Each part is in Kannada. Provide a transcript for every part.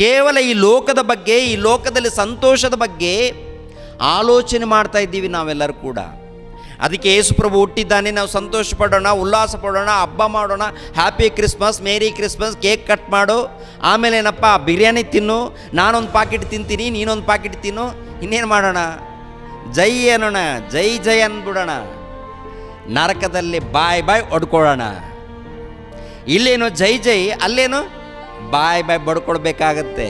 ಕೇವಲ ಈ ಲೋಕದ ಬಗ್ಗೆ, ಈ ಲೋಕದಲ್ಲಿ ಸಂತೋಷದ ಬಗ್ಗೆ ಆಲೋಚನೆ ಮಾಡ್ತಾ ಇದ್ದೀವಿ ನಾವೆಲ್ಲರೂ ಕೂಡ. ಅದಕ್ಕೆ ಯೇಸುಪ್ರಭು ಹುಟ್ಟಿದ್ದಾನೆ, ನಾವು ಸಂತೋಷ ಪಡೋಣ ಉಲ್ಲಾಸ ಪಡೋಣ, ಹಬ್ಬ ಮಾಡೋಣ happy Christmas merry Christmas cake cut ಮಾಡು. ಆಮೇಲೆ ಏನಪ್ಪ, ಬಿರಿಯಾನಿ ತಿನ್ನು, ನಾನೊಂದು ಪಾಕೆಟ್ ತಿಂತೀನಿ, ನೀನೊಂದು ಪಾಕೆಟ್ ತಿನ್ನು, ಇನ್ನೇನು ಮಾಡೋಣ? ಜೈ ಅನ್ನೋಣ, ಜೈ ಜೈ ಅಂದ್ಬಿಡೋಣ. ನರಕದಲ್ಲಿ ಬಾಯ್ ಬಾಯ್ ಹೊಡ್ಕೊಳ್ಳೋಣ. ಇಲ್ಲೇನು ಜೈ ಜೈ, ಅಲ್ಲೇನು? ಬಾಯ್ ಬಾಯ್ ಬಡ್ಕೊಡ್ಬೇಕಾಗತ್ತೆ.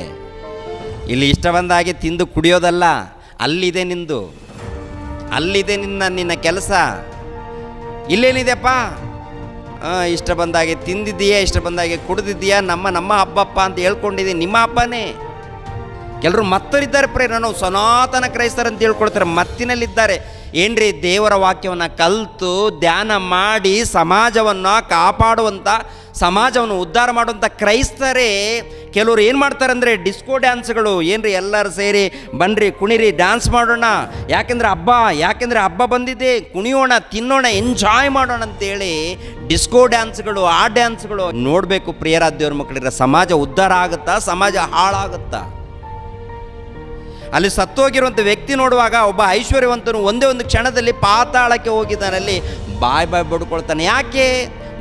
ಇಲ್ಲಿ ಇಷ್ಟ ಬಂದಾಗೆ ತಿಂದು ಕುಡಿಯೋದಲ್ಲ, ಅಲ್ಲಿದೆ ನಿಂದು. ಅಲ್ಲಿದೆ ನಿನ್ನ ನಿನ್ನ ಕೆಲಸ. ಇಲ್ಲೇನಿದೆಪ್ಪ ಇಷ್ಟ ಬಂದಾಗೆ ತಿಂದಿದ್ದೀಯಾ, ಇಷ್ಟ ಬಂದಾಗೆ ಕುಡಿದಿದ್ದೀಯಾ? ನಮ್ಮ ನಮ್ಮ ಹಬ್ಬಪ್ಪ ಅಂತ ಹೇಳ್ಕೊಂಡಿದ್ದೀನಿ ನಿಮ್ಮ ಹಬ್ಬನೇ. ಎಲ್ಲರೂ ಮತ್ತರಿದ್ದಾರೆ ಪ್ರೇರ ನಾವು ಸನಾತನ ಕ್ರೈಸ್ತರಂತ ಅಂತ ಹೇಳ್ಕೊಳ್ತಾರೆ ಮತ್ತಿನಲ್ಲಿದ್ದಾರೆ. ಏನ್ರಿ, ದೇವರ ವಾಕ್ಯವನ್ನು ಕಲಿತು, ಧ್ಯಾನ ಮಾಡಿ, ಸಮಾಜವನ್ನು ಕಾಪಾಡುವಂಥ ಸಮಾಜವನ್ನು ಉದ್ಧಾರ ಮಾಡುವಂಥ ಕ್ರೈಸ್ತರೇ, ಕೆಲವರು ಏನು ಮಾಡ್ತಾರೆ ಅಂದರೆ ಡಿಸ್ಕೋ ಡ್ಯಾನ್ಸ್ಗಳು. ಏನ್ರಿ ಎಲ್ಲರೂ ಸೇರಿ, ಬನ್ರಿ, ಕುಣಿರಿ, ಡ್ಯಾನ್ಸ್ ಮಾಡೋಣ. ಯಾಕೆಂದರೆ ಹಬ್ಬ ಯಾಕೆಂದರೆ ಹಬ್ಬ ಬಂದಿದೆ, ಕುಣಿಯೋಣ, ತಿನ್ನೋಣ, ಎಂಜಾಯ್ ಮಾಡೋಣ ಅಂತೇಳಿ ಡಿಸ್ಕೋ ಡ್ಯಾನ್ಸ್ಗಳು, ಆ ಡ್ಯಾನ್ಸ್ಗಳು. ನೋಡಬೇಕು ಪ್ರಿಯರಾದ್ಯವ್ರ ಮಕ್ಕಳಿರೋ ಸಮಾಜ ಉದ್ಧಾರ ಆಗುತ್ತಾ, ಸಮಾಜ ಹಾಳಾಗುತ್ತಾ? ಅಲ್ಲಿ ಸತ್ತೋಗಿರುವಂಥ ವ್ಯಕ್ತಿ ನೋಡುವಾಗ ಒಬ್ಬ ಐಶ್ವರ್ಯವಂತನು ಒಂದೇ ಒಂದು ಕ್ಷಣದಲ್ಲಿ ಪಾತಾಳಕ್ಕೆ ಹೋಗಿದ್ದಾನಲ್ಲಿ ಬಾಯ್ ಬಾಯ್ ಬಡ್ಕೊಳ್ತಾನೆ. ಯಾಕೆ?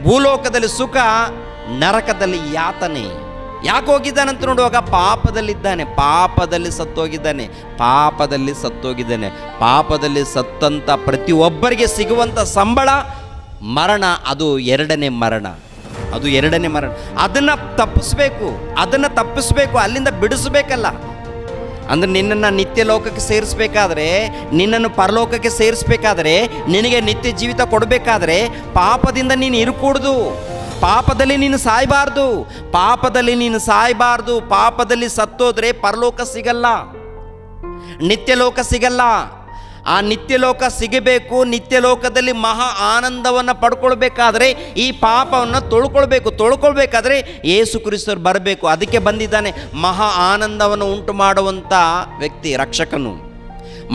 ಭೂಲೋಕದಲ್ಲಿ ಸುಖ, ನರಕದಲ್ಲಿ ಯಾತನೆ. ಯಾಕೆ ಹೋಗಿದ್ದಾನಂತ ನೋಡುವಾಗ ಪಾಪದಲ್ಲಿದ್ದಾನೆ, ಪಾಪದಲ್ಲಿ ಸತ್ತೋಗಿದ್ದಾನೆ ಪಾಪದಲ್ಲಿ ಸತ್ತೋಗಿದ್ದಾನೆ, ಪಾಪದಲ್ಲಿ ಸತ್ತಂಥ ಪ್ರತಿಯೊಬ್ಬರಿಗೆ ಸಿಗುವಂಥ ಸಂಬಳ, ಮರಣ ಅದು ಎರಡನೇ ಮರಣ. ಅದು ಎರಡನೇ ಮರಣ. ಅದನ್ನು ತಪ್ಪಿಸ್ಬೇಕು ಅದನ್ನು ತಪ್ಪಿಸ್ಬೇಕು, ಅಲ್ಲಿಂದ ಬಿಡಿಸ್ಬೇಕಲ್ಲ. ಅಂದ್ರೆ ನಿನ್ನನ್ನು ನಿತ್ಯ ಲೋಕಕ್ಕೆ ಸೇರಿಸ್ಬೇಕಾದ್ರೆ, ನಿನ್ನನ್ನು ಪರಲೋಕಕ್ಕೆ ಸೇರಿಸ್ಬೇಕಾದ್ರೆ, ನಿನಗೆ ನಿತ್ಯ ಜೀವಿತ ಕೊಡಬೇಕಾದ್ರೆ ಪಾಪದಿಂದ ನೀನು ಇರಕೂಡ್ದು. ಪಾಪದಲ್ಲಿ ನೀನು ಸಾಯಬಾರ್ದು. ಪಾಪದಲ್ಲಿ ನೀನು ಸಾಯಬಾರ್ದು. ಪಾಪದಲ್ಲಿ ಸತ್ತೋದ್ರೆ ಪರಲೋಕ ಸಿಗಲ್ಲ. ನಿತ್ಯ ಲೋಕ ಸಿಗಲ್ಲ. ಆ ನಿತ್ಯಲೋಕ ಸಿಗಬೇಕು, ನಿತ್ಯಲೋಕದಲ್ಲಿ ಮಹಾ ಆನಂದವನ್ನು ಪಡ್ಕೊಳ್ಬೇಕಾದ್ರೆ ಈ ಪಾಪವನ್ನು ತೊಳ್ಕೊಳ್ಬೇಕು, ತೊಳ್ಕೊಳ್ಬೇಕಾದ್ರೆ ಏಸು ಕ್ರಿಸ್ತರು ಬರಬೇಕು. ಅದಕ್ಕೆ ಬಂದಿದ್ದಾನೆ, ಮಹಾ ಆನಂದವನ್ನು ಉಂಟು ಮಾಡುವಂಥ ವ್ಯಕ್ತಿ, ರಕ್ಷಕನು.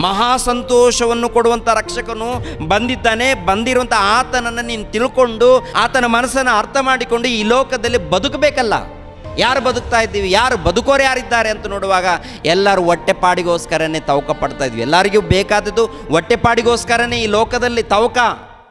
ಮಹಾ ಸಂತೋಷವನ್ನು ಕೊಡುವಂಥ ರಕ್ಷಕನು ಬಂದಿದ್ದಾನೆ. ಬಂದಿರುವಂಥ ಆತನನ್ನು ನೀನು ತಿಳ್ಕೊಂಡು, ಆತನ ಮನಸ್ಸನ್ನು ಅರ್ಥ ಮಾಡಿಕೊಂಡು ಈ ಲೋಕದಲ್ಲಿ ಬದುಕಬೇಕಲ್ಲ. ಯಾರು ಬದುಕ್ತಾ ಇದ್ದೀವಿ? ಯಾರು ಬದುಕೋರು ಯಾರಿದ್ದಾರೆ ಅಂತ ನೋಡುವಾಗ ಎಲ್ಲರೂ ಹೊಟ್ಟೆಪಾಡಿಗೋಸ್ಕರನೇ ತವಕ ಪಡ್ತಾ ಇದ್ವಿ. ಎಲ್ಲರಿಗೂ ಬೇಕಾದದ್ದು ಹೊಟ್ಟೆಪಾಡಿಗೋಸ್ಕರನೇ ಈ ಲೋಕದಲ್ಲಿ ತವಕ